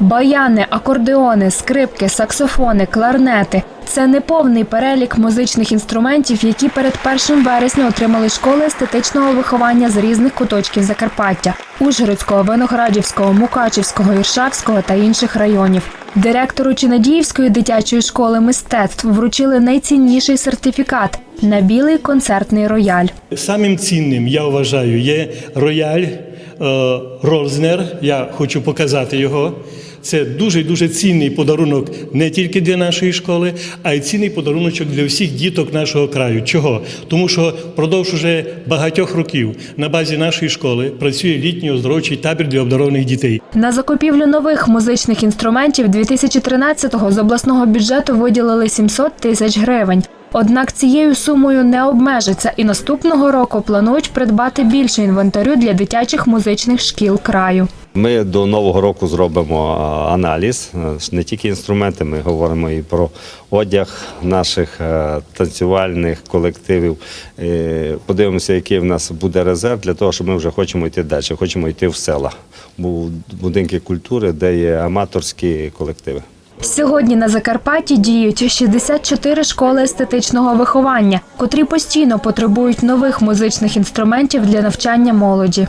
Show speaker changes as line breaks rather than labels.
Баяни, акордеони, скрипки, саксофони, кларнети це не повний перелік музичних інструментів, які перед 1 вересня отримали школи естетичного виховання з різних куточків Закарпаття Ужгородського, Виноградівського, Мукачівського, Іршавського та інших районів. Директору Чинадіївської дитячої школи мистецтв вручили найцінніший сертифікат на білий концертний рояль.
Самим цінним я вважаю є рояль Рознер. Я хочу показати його. Це дуже дуже цінний подарунок не тільки для нашої школи, а й цінний подаруночок для всіх діток нашого краю. Чого? Тому що впродовж уже багатьох років на базі нашої школи працює літній оздоровчий табір для обдарованих дітей.
На закупівлю нових музичних інструментів 2013-го з обласного бюджету виділили 700 тисяч гривень. Однак цією сумою не обмежиться і наступного року планують придбати більше інвентарю для дитячих музичних шкіл краю.
Ми до нового року зробимо аналіз, е, не тільки інструменти, ми говоримо і про одяг наших е, танцювальних колективів. Е, Подивимося, який в нас буде резерв для того, що ми вже хочемо йти далі. Хочемо йти в села, бу- будинки культури, де є аматорські колективи.
Сьогодні на Закарпатті діють 64 школи естетичного виховання, котрі постійно потребують нових музичних інструментів для навчання молоді.